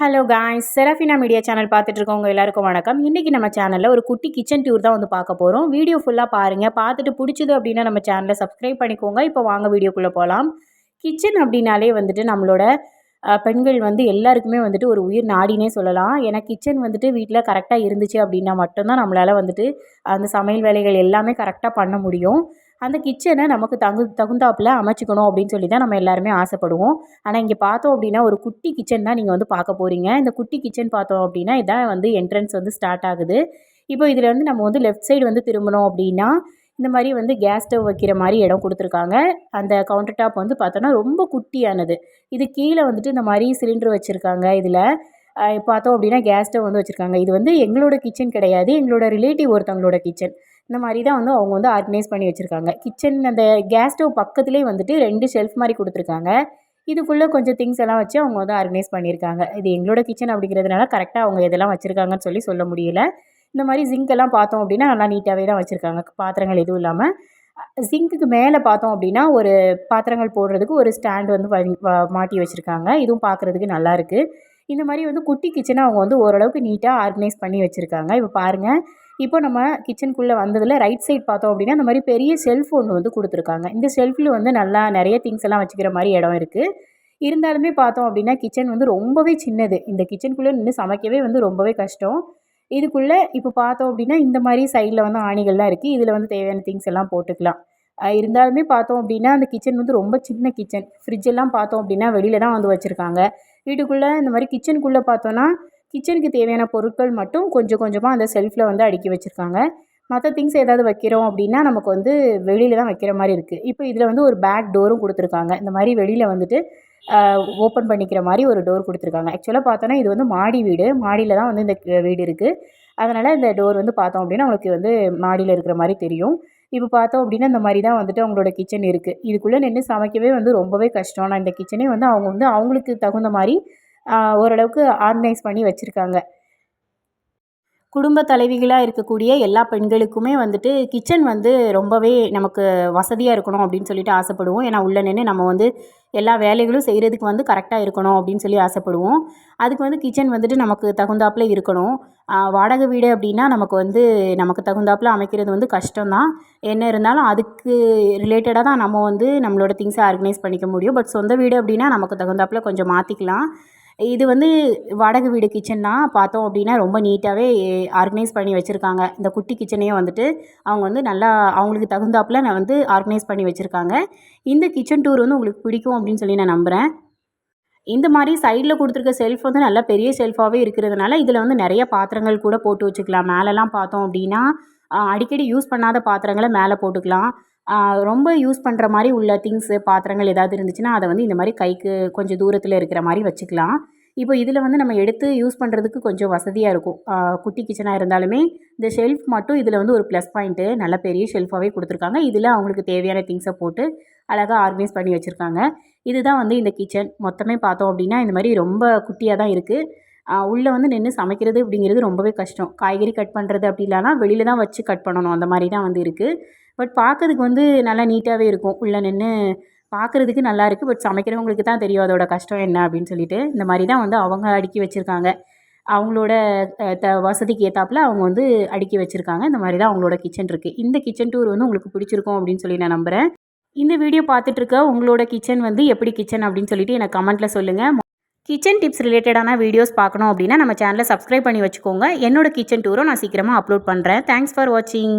Hello guys Serafina media channel பார்த்துட்டு இருக்கவங்க எல்லாருக்கும் வணக்கம். இன்றைக்கி நம்ம சேனலில் ஒரு குட்டி கிச்சன் டூர் தான் வந்து பார்க்க போகிறோம் வீடியோ ஃபுல்லாக பாருங்கள் பார்த்துட்டு பிடிச்சது அப்படின்னா நம்ம சேனலை சப்ஸ்கிரைப் பண்ணிக்கோங்க. இப்போ வாங்க வீடியோக்குள்ளே போகலாம் கிச்சன் அப்படின்னாலே வந்துட்டு நம்மளோட பெண்கள் வந்து எல்லாருக்குமே வந்துட்டு ஒரு உயிர் நாடினே சொல்லலாம். ஏன்னா கிச்சன் வந்துட்டு வீட்டில் கரெக்டாக இருந்துச்சு அப்படின்னா மட்டும்தான் நம்மளால் வந்துட்டு அந்த சமையல் வேலைகள் எல்லாமே கரெக்டாக பண்ண முடியும். அந்த கிச்சனை நமக்கு தகு தகுந்தாப்பில் அமைச்சிக்கணும் அப்படின்னு சொல்லி தான் நம்ம எல்லாருமே ஆசைப்படுவோம். ஆனால் இங்கே பார்த்தோம் அப்படின்னா ஒரு குட்டி கிச்சன் தான் நீங்கள் வந்து பார்க்க போகிறீங்க இந்த குட்டி கிச்சன் பார்த்தோம் அப்படின்னா இதான் வந்து என்ட்ரன்ஸ் வந்து ஸ்டார்ட் ஆகுது. இப்போ இதில் வந்து நம்ம வந்து லெஃப்ட் சைடு வந்து திரும்பணும் அப்படின்னா இந்த மாதிரி வந்து கேஸ் ஸ்டவ் வைக்கிற மாதிரி இடம் கொடுத்துருக்காங்க. அந்த கவுண்டர் டாப் வந்து பார்த்தோன்னா ரொம்ப குட்டியானது. இது கீழே வந்துட்டு இந்த மாதிரி சிலிண்டர் வச்சுருக்காங்க இதில். பார்த்தோம் அப்படின்னா கேஸ் ஸ்டவ் வந்து வச்சுருக்காங்க. இது வந்து எங்களோட கிச்சன் கிடையாது. எங்களோட ரிலேட்டிவ் ஒருத்தவங்களோட கிச்சன் இந்த மாதிரி தான் வந்து அவங்க வந்து ஆர்கனைஸ் பண்ணி வச்சுருக்காங்க. கிச்சன் அந்த கேஸ் ஸ்டவ் பக்கத்துலேயே வந்துட்டு ரெண்டு ஷெல்ஃப் மாதிரி கொடுத்துருக்காங்க. இதுக்குள்ளே கொஞ்சம் திங்ஸ் எல்லாம் வச்சு அவங்க வந்து ஆர்கனைஸ் பண்ணியிருக்காங்க. இது எங்களோட கிச்சன் அப்படிங்கிறதுனால கரெக்டாக அவங்க இதெல்லாம் வச்சுருக்காங்கன்னு சொல்லி சொல்ல முடியல. இந்த மாதிரி ஜிங்க்கெல்லாம் எல்லாம் பார்த்தோம் அப்படின்னா நல்லா நீட்டாகவே தான் வச்சுருக்காங்க. பாத்திரங்கள் எதுவும் இல்லாமல் ஜிங்க்குக்கு மேலே பார்த்தோம் அப்படின்னா ஒரு பாத்திரங்கள் போடுறதுக்கு ஒரு ஸ்டாண்ட் வந்து மாட்டி வச்சுருக்காங்க. இதுவும் பார்க்குறதுக்கு நல்லா இருக்குது இந்த மாதிரி வந்து குட்டி கிச்சனை அவங்க வந்து ஓரளவுக்கு நீட்டாக ஆர்கனைஸ் பண்ணி வச்சுருக்காங்க. இப்போ பாருங்கள் இப்போ நம்ம கிச்சனுக்குள்ளே வந்ததில் ரைட் சைட் பார்த்தோம் அப்படின்னா அந்த மாதிரி பெரிய செல்ஃப் ஒன்று வந்து கொடுத்துருக்காங்க. இந்த செல்ஃபில் வந்து நல்லா நிறைய திங்ஸ் எல்லாம் வச்சுக்கிற மாதிரி இடம் இருக்குது இருந்தாலுமே பார்த்தோம் அப்படின்னா கிச்சன் வந்து ரொம்பவே சின்னது. இந்த கிச்சனுக்குள்ளே நின்று சமைக்கவே வந்து ரொம்பவே கஷ்டம். இதுக்குள்ளே இப்போ பார்த்தோம் அப்படின்னா இந்த மாதிரி சைடில் வந்து ஆணிகள்லாம் இருக்குது இதில் வந்து தேவையான திங்ஸ் எல்லாம் போட்டுக்கலாம். இருந்தாலுமே பார்த்தோம் அப்படின்னா அந்த கிச்சன் வந்து ரொம்ப சின்ன கிச்சன் ஃப்ரிட்ஜ் எல்லாம் பார்த்தோம் அப்படின்னா வெளியில் தான் வந்து வச்சுருக்காங்க. வீட்டுக்குள்ளே இந்த மாதிரி கிச்சனுக்குள்ளே பார்த்தோன்னா கிச்சனுக்கு தேவையான பொருட்கள் மட்டும் கொஞ்சம் கொஞ்சமாக அந்த செல்ஃபில் வந்து அடுக்கி வச்சுருக்காங்க. மற்ற திங்ஸ் ஏதாவது வைக்கிறோம் அப்படின்னா நமக்கு வந்து வெளியில் தான் வைக்கிற மாதிரி இருக்குது இப்போ இதில் வந்து ஒரு பேக் டோரும் கொடுத்துருக்காங்க. இந்த மாதிரி வெளியில் வந்துட்டு ஓப்பன் பண்ணிக்கிற மாதிரி ஒரு டோர் கொடுத்துருக்காங்க. ஆக்சுவலாக பார்த்தோன்னா இது வந்து மாடி வீடு. மாடியில் தான் வந்து இந்த க- வீடு இருக்குது அதனால் இந்த டோர் வந்து பார்த்தோம் அப்படின்னா உங்களுக்கு வந்து மாடியில் இருக்கிற மாதிரி தெரியும். இப்போ பார்த்தோம் அப்படின்னா இந்த மாதிரி தான் வந்துட்டு அவங்களோட கிச்சன் இருக்குது இதுக்குள்ளே நின்று சமைக்கவே வந்து ரொம்பவே கஷ்டம். ஆனால் இந்த கிச்சனே வந்து அவங்க வந்து அவங்களுக்கு தகுந்த மாதிரி ஓரளவுக்கு ஆர்கனைஸ் பண்ணி வச்சுருக்காங்க. குடும்ப தலைவிகளாக இருக்கக்கூடிய எல்லா பெண்களுக்குமே வந்துட்டு கிச்சன் வந்து ரொம்பவே நமக்கு வசதியாக இருக்கணும் அப்படின்னு சொல்லிட்டு ஆசைப்படுவோம். ஏன்னா உள்ள நின்று நம்ம வந்து எல்லா வேலைகளும் செய்கிறதுக்கு வந்து கரெக்டாக இருக்கணும் அப்படின்னு சொல்லி ஆசைப்படுவோம். அதுக்கு வந்து கிச்சன் வந்துட்டு நமக்கு தகுந்தாப்பில் இருக்கணும். வாடகை வீடு அப்படின்னா நமக்கு வந்து நமக்கு தகுந்தாப்பில் அமைக்கிறது வந்து கஷ்டம்தான். என்ன இருந்தாலும் அதுக்கு ரிலேட்டடாக தான் நம்ம வந்து நம்மளோட திங்ஸை ஆர்கனைஸ் பண்ணிக்க முடியும். பட் சொந்த வீடு அப்படின்னா நமக்கு தகுந்தாப்பில் கொஞ்சம் மாற்றிக்கலாம் இது வந்து வாடகை வீடு கிச்சன் தான் பார்த்தோம் அப்படின்னா ரொம்ப நீட்டாகவே ஆர்கனைஸ் பண்ணி வச்சுருக்காங்க. இந்த குட்டி கிச்சனையும் வந்துட்டு அவங்க வந்து நல்லா அவங்களுக்கு தகுந்தாப்புல நான் வந்து ஆர்கனைஸ் பண்ணி வச்சுருக்காங்க. இந்த கிச்சன் டூர் வந்து உங்களுக்கு பிடிக்கும் அப்படின்னு சொல்லி நான் நம்புகிறேன் இந்த மாதிரி சைடில் கொடுத்துருக்க செல்ஃப் வந்து நல்லா பெரிய செல்ஃபாகவே இருக்கிறதுனால இதில் வந்து நிறைய பாத்திரங்கள் கூட போட்டு வச்சுக்கலாம். மேலெலாம் பார்த்தோம் அப்படின்னா அடிக்கடி யூஸ் பண்ணாத பாத்திரங்களை மேலே போட்டுக்கலாம். ரொம்ப யூஸ் பண்ணுற மாதிரி உள்ள திங்ஸு பாத்திரங்கள் ஏதாவது இருந்துச்சுன்னா அதை வந்து இந்த மாதிரி கைக்கு கொஞ்சம் தூரத்தில் இருக்கிற மாதிரி வச்சுக்கலாம். இப்போ இதில் வந்து நம்ம எடுத்து யூஸ் பண்ணுறதுக்கு கொஞ்சம் வசதியாக இருக்கும். குட்டி கிச்சனாக இருந்தாலுமே இந்த ஷெல்ஃப் மட்டும் இதில் வந்து ஒரு ப்ளஸ் பாயிண்ட்டு நல்ல பெரிய ஷெல்ஃபாகவே கொடுத்துருக்காங்க. இதில் அவங்களுக்கு தேவையான திங்ஸை போட்டு அழகாக ஆர்கனைஸ் பண்ணி வச்சுருக்காங்க. இதுதான் வந்து இந்த கிச்சன் மொத்தமே பார்த்தோம் அப்படின்னா இந்த மாதிரி ரொம்ப குட்டியாக தான் இருக்குது உள்ளே வந்து நின்று சமைக்கிறது அப்படிங்கிறது ரொம்பவே கஷ்டம். காய்கறி கட் பண்ணுறது அப்படி இல்லைனா வெளியில் தான் வச்சு கட் பண்ணணும். அந்த மாதிரி தான் வந்து இருக்குது பட் பார்க்கறதுக்கு வந்து நல்லா நீட்டாகவே இருக்கும். உள்ளே நின்று பார்க்குறதுக்கு நல்லா இருக்குது பட் சமைக்கிறவங்களுக்கு தான் தெரியும் அதோட கஷ்டம் என்ன அப்படின்னு சொல்லிட்டு. இந்த மாதிரி தான் வந்து அவங்க அடுக்கி வச்சுருக்காங்க. அவங்களோட த வசதிக்கு ஏற்றாப்புல அவங்க வந்து அடுக்கி வச்சுருக்காங்க. இந்த மாதிரி தான் அவங்களோட கிச்சன் இருக்குது இந்த கிச்சன் டூர் வந்து உங்களுக்கு பிடிச்சிருக்கும் அப்படின்னு சொல்லி நான் நம்புகிறேன் இந்த வீடியோ பார்த்துட்ருக்க உங்களோட கிச்சன் வந்து எப்படி கிச்சன் அப்படின்னு சொல்லிட்டு எனக்கு கமெண்ட்டில் சொல்லுங்கள் கிச்சன் டிப்ஸ் ரிலேட்டடான வீடியோஸ் பார்க்கணும் அப்படின்னா நம்ம சேனலை சப்ஸ்கிரைப் பண்ணி வச்சுக்கோங்க. என்னோட கிச்சன் டூரும் நான் சீக்கிரமாக அப்லோட் பண்ணுறேன் தேங்க்ஸ் ஃபார் வாட்சிங்